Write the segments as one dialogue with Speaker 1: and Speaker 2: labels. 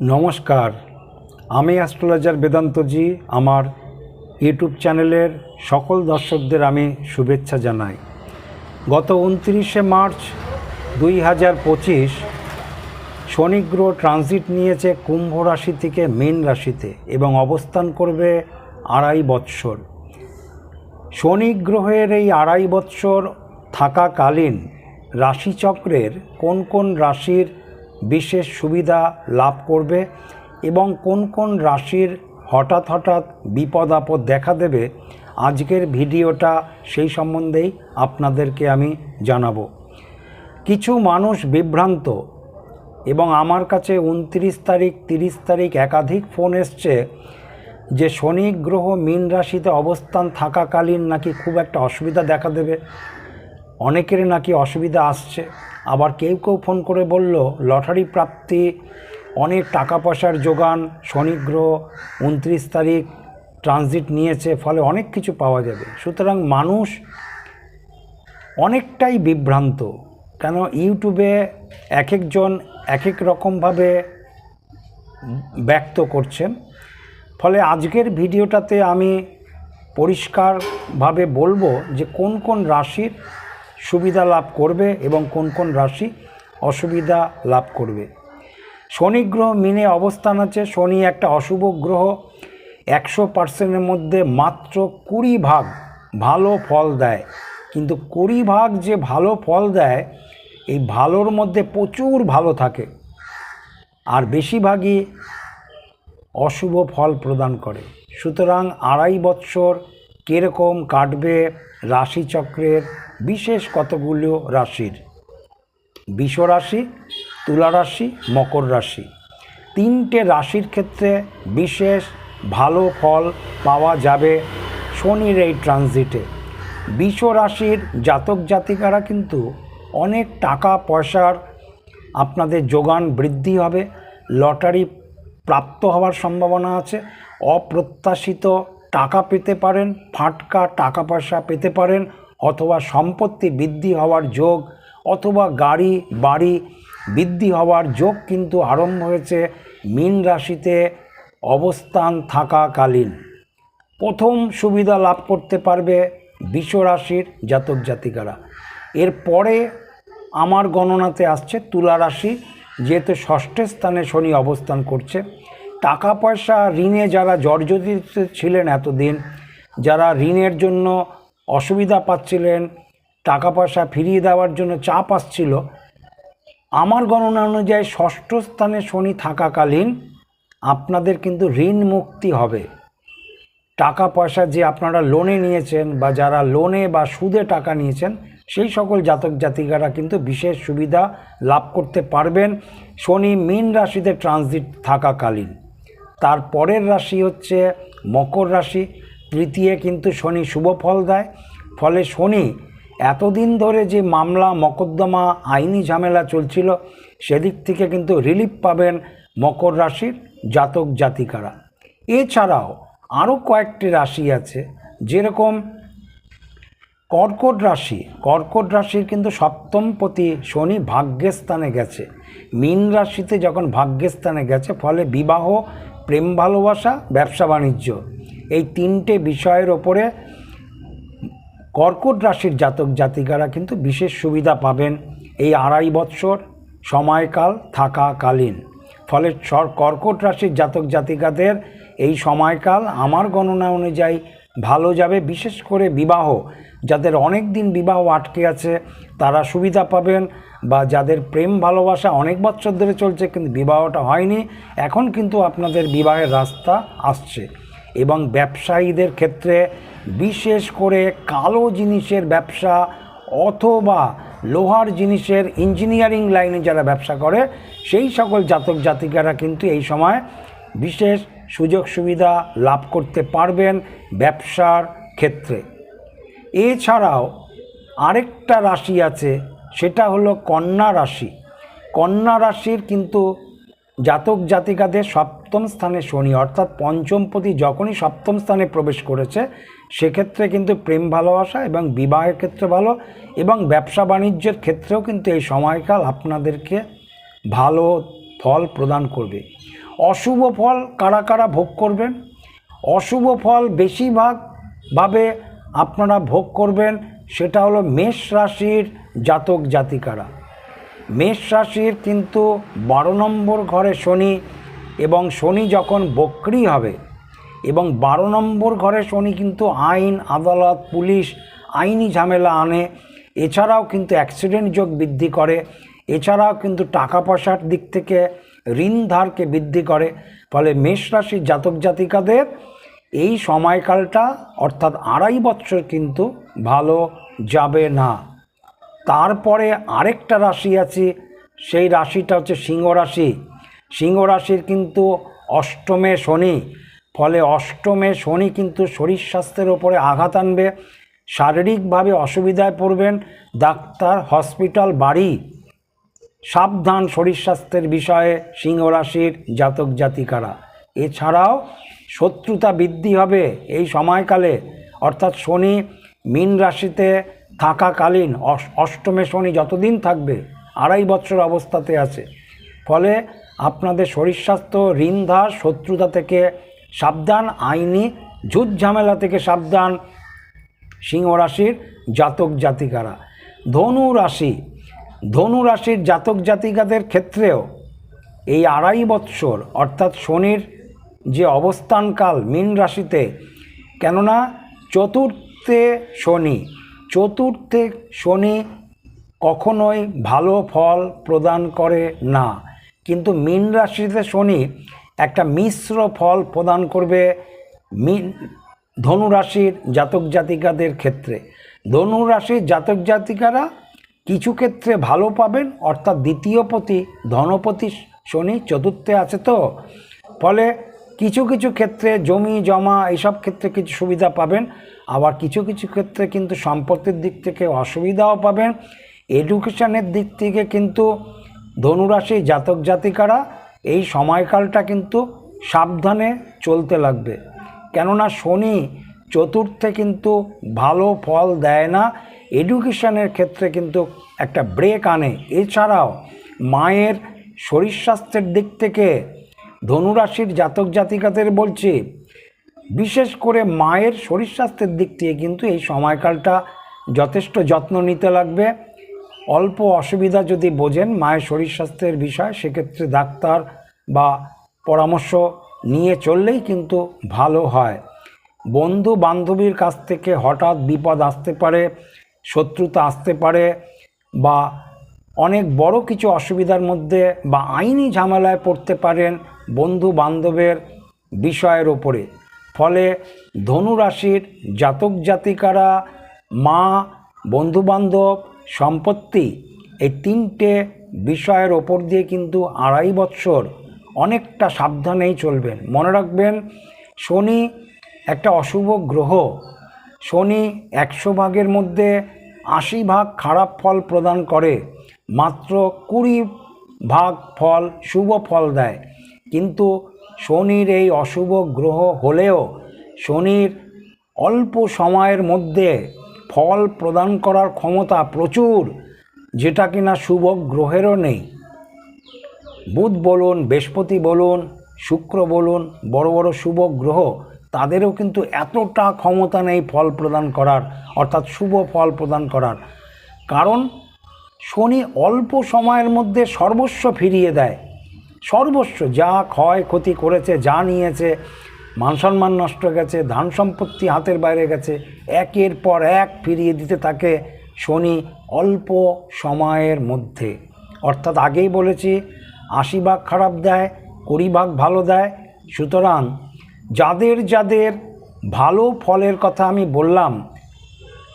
Speaker 1: নমস্কার। আমি অ্যাস্ট্রোলজার বেদান্তজি। আমার ইউটিউব চ্যানেলের সকল দর্শকদের আমি শুভেচ্ছা জানাই। গত উনত্রিশে মার্চ দুই হাজার পঁচিশ শনিগ্রহ ট্রানজিট নিয়েছে কুম্ভ রাশি থেকে মীন রাশিতে এবং অবস্থান করবে আড়াই বৎসর। শনি গ্রহের এই আড়াই বৎসর থাকাকালীন রাশিচক্রের কোন কোন রাশির বিশেষ সুবিধা লাভ করবে এবং কোন কোন রাশির হঠাৎ হঠাৎ বিপদ আপদ দেখা দেবে, আজকের ভিডিওটা সেই সম্বন্ধেই আপনাদেরকে আমি জানাব। কিছু মানুষ বিভ্রান্ত এবং আমার কাছে উনত্রিশ তারিখ, তিরিশ তারিখ একাধিক ফোন এসছে যে শনি গ্রহ মীন রাশিতে অবস্থান থাকাকালীন নাকি খুব একটা অসুবিধা দেখা দেবে। অনেকের নাকি অসুবিধা আসছে। আবার কেউ কেউ ফোন করে বলল, লটারি প্রাপ্তি, অনেক টাকা পয়সার যোগান শনি গ্রহ উনত্রিশ তারিখ, ট্রানজিট নিয়েছে, ফলে অনেক কিছু পাওয়া যাবে। সুতরাং মানুষ অনেকটাই বিভ্রান্ত। কেন, ইউটিউবে এক একজন এক এক রকমভাবে ব্যক্ত করছেন। ফলে আজকের ভিডিওটাতে আমি পরিষ্কারভাবে বলব যে কোন কোন রাশির সুবিধা লাভ করবে এবং কোন কোন রাশি অসুবিধা লাভ করবে। শনি গ্রহ মিনে অবস্থান আছে। শনি একটা অশুভ গ্রহ। একশো পার্সেন্টের মধ্যে মাত্র কুড়ি ভাগ ভালো ফল দেয়। কিন্তু কুড়ি ভাগ যে ভালো ফল দেয়, এই ভালোর মধ্যে প্রচুর ভালো থাকে। আর বেশিরভাগই অশুভ ফল প্রদান করে। সুতরাং আড়াই বৎসর কীরকম কাটবে রাশিচক্রের বিশেষ কতগুলো রাশির? বিষ রাশি তুলা রাশি মকর রাশি। তিনটে রাশির ক্ষেত্রে বিশেষ ভালো ফল পাওয়া যাবে শনির এই ট্রানজিটে। বিষ রাশির জাতক জাতিকারা কিন্তু অনেক টাকা পয়সার আপনাদের যোগান বৃদ্ধি হবে, লটারি প্রাপ্ত হওয়ার সম্ভাবনা আছে, অপ্রত্যাশিত টাকা পেতে পারেন, ফাটকা টাকা পয়সা পেতে পারেন অথবা সম্পত্তি বৃদ্ধি হওয়ার যোগ অথবা গাড়ি, বাড়ি বৃদ্ধি হওয়ার যোগ কিন্তু আরম্ভ হয়েছে মীন রাশিতে অবস্থান থাকাকালীন। প্রথম সুবিধা লাভ করতে পারবে রাশির জাতক জাতিকারা। এরপরে আমার গণনাতে আসছে তুলা রাশি, যেহেতু ষষ্ঠ স্থানে শনি অবস্থান করছে। টাকা পয়সা ঋণে যারা জর্জরিত ছিলেন এতদিন, যারা ঋণের জন্য অসুবিধা পাচ্ছিলেন টাকা পয়সা ফিরিয়ে দেওয়ার জন্য চাপ আসছিল। আমার গণনা অনুযায়ী ষষ্ঠ স্থানে শনি থাকাকালীন আপনাদের কিন্তু ঋণ মুক্তি হবে। টাকা পয়সা যে আপনারা লোনে নিয়েছেন বা যারা লোনে বা সুদে টাকা নিয়েছেন, সেই সকল জাতক জাতিকারা কিন্তু বিশেষ সুবিধা লাভ করতে পারবেন শনি মীন রাশিতে ট্রানজিট থাকাকালীন। তার পরের রাশি হচ্ছে মকর রাশি। তৃতীয় কিন্তু শনি শুভ ফল দেয়। ফলে শনি এতদিন ধরে যে মামলা, মকদ্দমা, আইনি ঝামেলা চলছিল, সেদিক থেকে কিন্তু রিলিফ পাবেন মকর রাশির জাতক জাতিকারা। এছাড়াও আরও কয়েকটি রাশি আছে, যেরকম কর্কট রাশি। কর্কট রাশির কিন্তু সপ্তম পতি শনি ভাগ্যস্থানে গেছে। মীন রাশিতে যখন ভাগ্যস্থানে গেছে, ফলে বিবাহ, প্রেম ভালোবাসা ব্যবসা বাণিজ্য এই তিনটে বিষয়ের ওপরে কর্কট রাশির জাতক জাতিকারা কিন্তু বিশেষ সুবিধা পাবেন এই আড়াই বৎসর সময়কাল থাকাকালীন। ফলে কর্কট রাশির জাতক জাতিকাদের এই সময়কাল আমার গণনা অনুযায়ী ভালো যাবে, বিশেষ করে বিবাহ। যাদের অনেক দিন বিবাহ আটকে আছে, তারা সুবিধা পাবেন বা যাদের প্রেম ভালোবাসা অনেক বছর ধরে চলছে, কিন্তু বিবাহটা হয়নি, এখন কিন্তু আপনাদের বিবাহের রাস্তা আসছে। এবং ব্যবসায়ীদের ক্ষেত্রে বিশেষ করে কালো জিনিসের ব্যবসা অথবা লোহার জিনিসের ইঞ্জিনিয়ারিং লাইনে যারা ব্যবসা করে, সেই সকল জাতক জাতিকারা কিন্তু এই সময় বিশেষ সুযোগ সুবিধা লাভ করতে পারবেন ব্যবসার ক্ষেত্রে। এছাড়াও আরেকটা রাশি আছে, সেটা হলো কন্যা রাশি। কন্যা রাশির কিন্তু জাতক জাতিকাদের সপ্তম স্থানে শনি, অর্থাৎ পঞ্চমপতি যখনই সপ্তম স্থানে প্রবেশ করেছে, সেক্ষেত্রে কিন্তু প্রেম ভালোবাসা এবং বিবাহের ক্ষেত্রে ভালো এবং ব্যবসা বাণিজ্যের ক্ষেত্রেও কিন্তু এই সময়কাল আপনাদেরকে ভালো ফল প্রদান করবে। অশুভ ফল কারা কারা ভোগ করবেন? অশুভ ফল বেশিরভাগভাবে আপনারা ভোগ করবেন, সেটা হলো মেষ রাশির জাতক জাতিকারা। মেষ রাশির কিন্তু বারো নম্বর ঘরে শনি এবং শনি যখন বক্রি হবে এবং বারো নম্বর ঘরে শনি কিন্তু আইন, আদালত, পুলিশ, আইনি ঝামেলা আনে, এছাড়াও কিন্তু অ্যাক্সিডেন্ট যোগ বৃদ্ধি করে, এছাড়াও কিন্তু টাকা পয়সার দিক থেকে ঋণ ধারকে বৃদ্ধি করে, ফলে মেষ রাশির জাতক জাতিকাদের এই সময়কালটা অর্থাৎ আড়াই বছর কিন্তু ভালো যাবে না। তারপরে আরেকটা রাশি আছে, সেই রাশিটা হচ্ছে সিংহ রাশি। সিংহ রাশির কিন্তু অষ্টমে শনি, ফলে অষ্টমে শনি কিন্তু শরীর স্বাস্থ্যের ওপরে আঘাত আনবে, শারীরিকভাবে অসুবিধায় পড়বেন, ডাক্তার, হসপিটাল, বাড়ি। সাবধান শরীর স্বাস্থ্যের বিষয়ে সিংহ রাশির জাতক জাতিকারা। এছাড়াও শত্রুতা বৃদ্ধি হবে এই সময়কালে, অর্থাৎ শনি মীন রাশিতে থাকাকালীন অষ্টমে শনি যতদিন থাকবে, আড়াই বছর অবস্থাতে আছে। ফলে আপনাদের শরীর স্বাস্থ্য ঋণধার শত্রুতা থেকে সাবধান, আইনি, ঝুট ঝামেলা থেকে সাবধান সিংহ রাশির জাতক জাতিকারা। ধনু রাশি, ধনু রাশির জাতক জাতিকাদের ক্ষেত্রেও এই আড়াই বৎসর, অর্থাৎ শনির যে অবস্থানকাল মীন রাশিতে, কেননা চতুর্থে শনি চতুর্থে শনি কখনোই ভালো ফল প্রদান করে না। কিন্তু মীন রাশিতে শনি একটা মিশ্র ফল প্রদান করবে মীন ধনুরাশির জাতক জাতিকাদের ক্ষেত্রে। ধনুরাশির জাতক জাতিকারা কিছু ক্ষেত্রে ভালো পাবেন, অর্থাৎ দ্বিতীয় পতি, ধনপতি শনি চতুর্থে আছে তো। ফলে কিছু কিছু ক্ষেত্রে জমি, জমা এইসব ক্ষেত্রে কিছু সুবিধা পাবেন। আবার কিছু কিছু ক্ষেত্রে কিন্তু সম্পত্তির দিক থেকে অসুবিধাও পাবেন। এডুকেশনের দিক থেকে কিন্তু ধনুরাশি জাতক জাতিকারা এই সময়কালটা কিন্তু সাবধানে চলতে লাগবে। কেননা শনি চতুর্থে কিন্তু ভালো ফল দেয় না। এডুকেশনের ক্ষেত্রে কিন্তু একটা ব্রেক আনে। এছাড়াও মায়ের শরীর স্বাস্থ্যের দিক থেকে ধনুরাশির জাতক জাতিকাদের বলছি বিশেষ করে মায়ের শরীর স্বাস্থ্যের দিক থেকে কিন্তু এই সময়কালটা যথেষ্ট যত্ন নিতে লাগবে। অল্প অসুবিধা যদি বোঝেন মায়ের শরীর স্বাস্থ্যের বিষয়, সেক্ষেত্রে ডাক্তার বা পরামর্শ নিয়ে চললেই কিন্তু ভালো হয়। বন্ধু বান্ধবীর কাছ থেকে হঠাৎ বিপদ আসতে পারে, শত্রুতা আসতে পারে বা অনেক বড় কিছু অসুবিধার মধ্যে বা আইনি ঝামেলায় পড়তে পারেন বন্ধু বান্ধবের বিষয়ের ওপরে ফলে ধনুরাশির জাতক জাতিকারা, মা, বন্ধুবান্ধব, সম্পত্তি এই তিনটে বিষয়ের ওপর দিয়ে কিন্তু আড়াই বৎসর অনেকটা সাবধানেই চলবেন। মনে রাখবেন, শনি একটা অশুভ গ্রহ। শনি একশো ভাগের মধ্যে আশি ভাগ খারাপ ফল প্রদান করে, মাত্র কুড়ি ভাগ ফল শুভ ফল দেয়। কিন্তু শনির এই অশুভ গ্রহ হলেও শনির অল্প সময়ের মধ্যে ফল প্রদান করার ক্ষমতা প্রচুর, যেটা কিনা শুভ গ্রহেরও নেই। বুধ বলুন, বৃহস্পতি বলুন, শুক্র বলুন, বড় বড় শুভ গ্রহ, তাদেরও কিন্তু এতটা ক্ষমতা নেই ফল প্রদান করার, অর্থাৎ শুভ ফল প্রদান করার। কারণ শনি অল্প সময়ের মধ্যে সর্বস্ব ফিরিয়ে দেয়। সর্বস্ব, যা ক্ষয় ক্ষতি করেছে, যা নিয়েছে, মান সম্মান নষ্ট গেছে, ধান সম্পত্তি হাতের বাইরে গেছে, একের পর এক ফিরিয়ে দিতে থাকে শনি অল্প সময়ের মধ্যে। অর্থাৎ আগেই বলেছি, আশি ভাগ খারাপ দেয়, কুড়ি ভাগ ভালো দেয়। সুতরাং যাদের যাদের ভালো ফলের কথা আমি বললাম,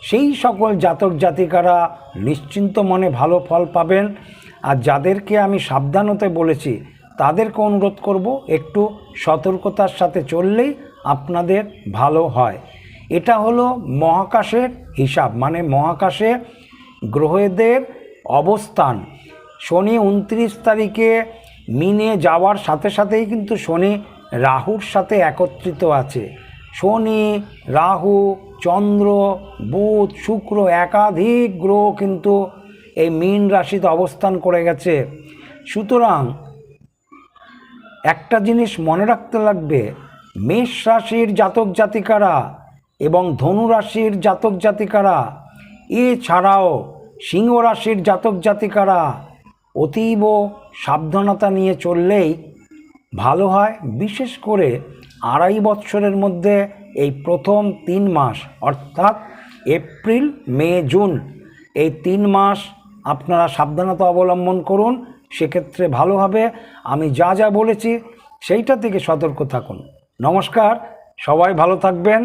Speaker 1: সেই সকল জাতক জাতিকারা নিশ্চিন্ত মনে ভালো ফল পাবেন। আর যাদেরকে আমি সাবধানতে বলেছি তাদেরকে অনুরোধ করব, একটু সতর্কতার সাথে চললেই আপনাদের ভালো হয়। এটা হলো মহাকাশের হিসাব মানে মহাকাশে গ্রহদের অবস্থান। শনি উনত্রিশ তারিখে মিনে যাওয়ার সাথে সাথেই কিন্তু শনি রাহুর সাথে একত্রিত আছে। শনি, রাহু, চন্দ্র, বুধ, শুক্র একাধিক গ্রহ কিন্তু এই মীন রাশিতে অবস্থান করে গেছে। সুতরাং একটা জিনিস মনে রাখতে লাগবে, মেষ রাশির জাতক জাতিকারা এবং ধনু রাশির জাতক জাতিকারা, এছাড়াও সিংহ রাশির জাতক জাতিকারা, অতীব সাবধানতা নিয়ে চললেই ভালো হয়। বিশেষ করে আড়াই বৎসরের মধ্যে এই প্রথম তিন মাস, অর্থাৎ এপ্রিল, মে, জুন, এই তিন মাস আপনারা সাবধানতা অবলম্বন করুন। সেক্ষেত্রে ভালো হবে আমি যা যা বলেছি সেইটা থেকে সতর্ক থাকুন। নমস্কার, সবাই ভালো থাকবেন।